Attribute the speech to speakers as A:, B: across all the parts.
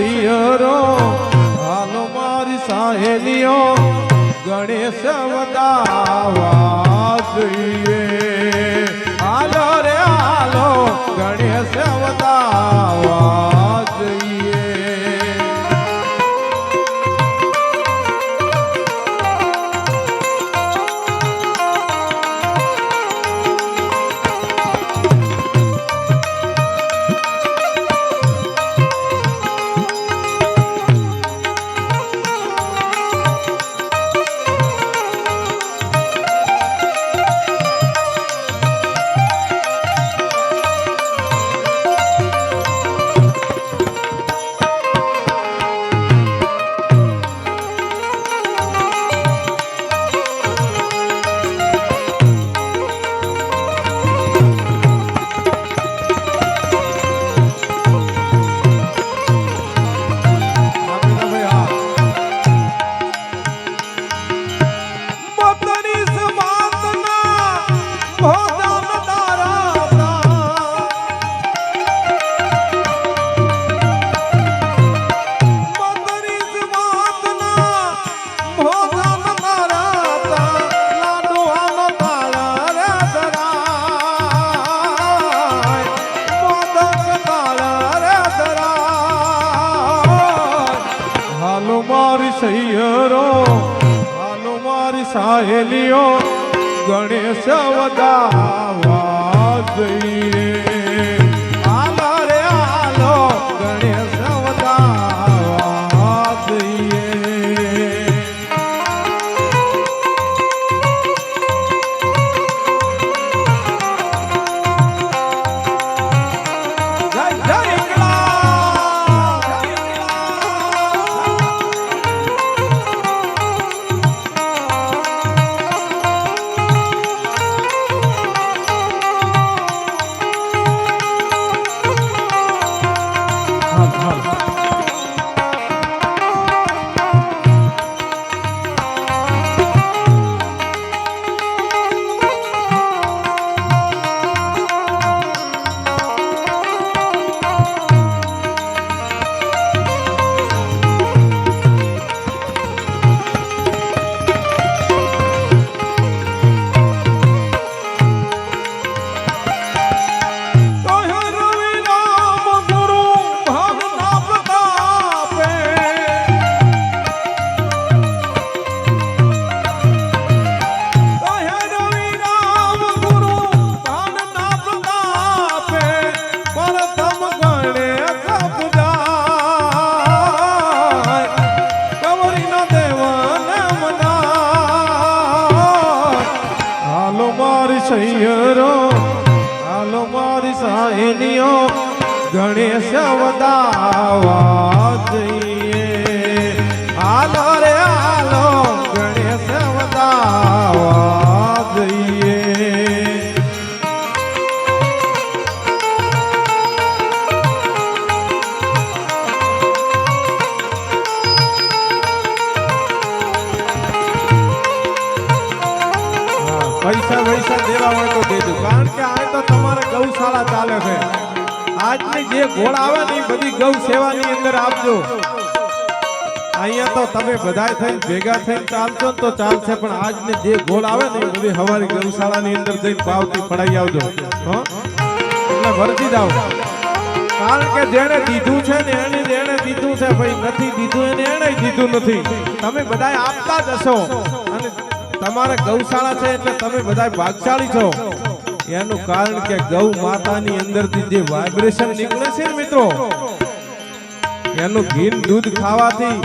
A: હૈયરો હાલો મારી સાહેલીઓ ગણેશ વતાવા સાહેલીઓ ગણેશ વધાવા જઈએ. સૈયરો હાલો મારી સાહેલીઓ ગણેશ વદાવા જઈએ. પૈસા હોય તો દેજો કારણ કે આ તો તમારે ગૌશાળા ચાલે છે. આજની જે ગોળ આવે ને બધી ગૌ સેવાની અંદર આપજો. અહીંયા તો તમે બધા થઈને ભેગા થઈને ચાલશો તો ચાલશે, પણ આજને જે ગોળ આવે ને બધી હવારી ગૌશાળાની અંદર જઈને ભાવથી ફળાઈ આવજો. એટલે ભરતી જાઓ. કારણ કે જેણે દીધું છે ને એને જેને દીધું છે, ભાઈ નથી દીધું, એને એને દીધું નથી. તમે બધાય આપતા જ હશો. તમારે ગૌશાળા છે એટલે તમે બધા ભાગશાળી છો. એનું કારણ કે ગૌ માતાની અંદરથી જે વાઇબ્રેશન નીકળે છે મિત્રો, એનું ઘી દૂધ ખાવાથી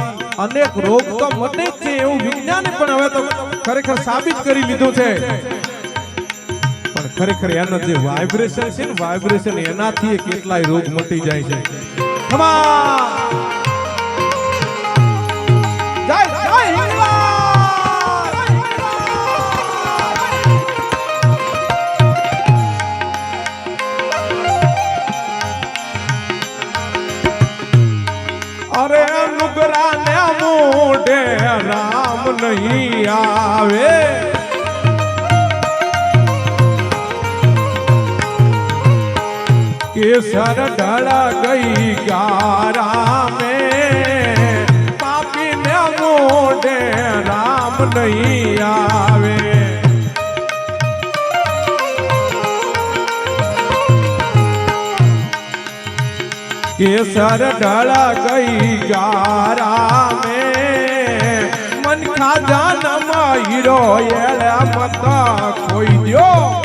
A: અનેક રોગ તો મટે જ છે એવું વિજ્ઞાને પણ હવે તો ખરેખર સાબિત કરી લીધું છે. પણ ખરેખર એનો જે વાઇબ્રેશન છે ને વાઇબ્રેશન એનાથી કેટલાય રોગ મટી જાય છે. Come અરે નુગરા ને મોઢે રામ નહીં આવે. કેસર ઢળા ગઈ ગારા में પાપી ને મોઢે રામ નહીં આવે. કેસર ઢળા ગઈ ગારા મે. મન ખાજાનમાં હીરો એળા મત કોઈ દ્યો.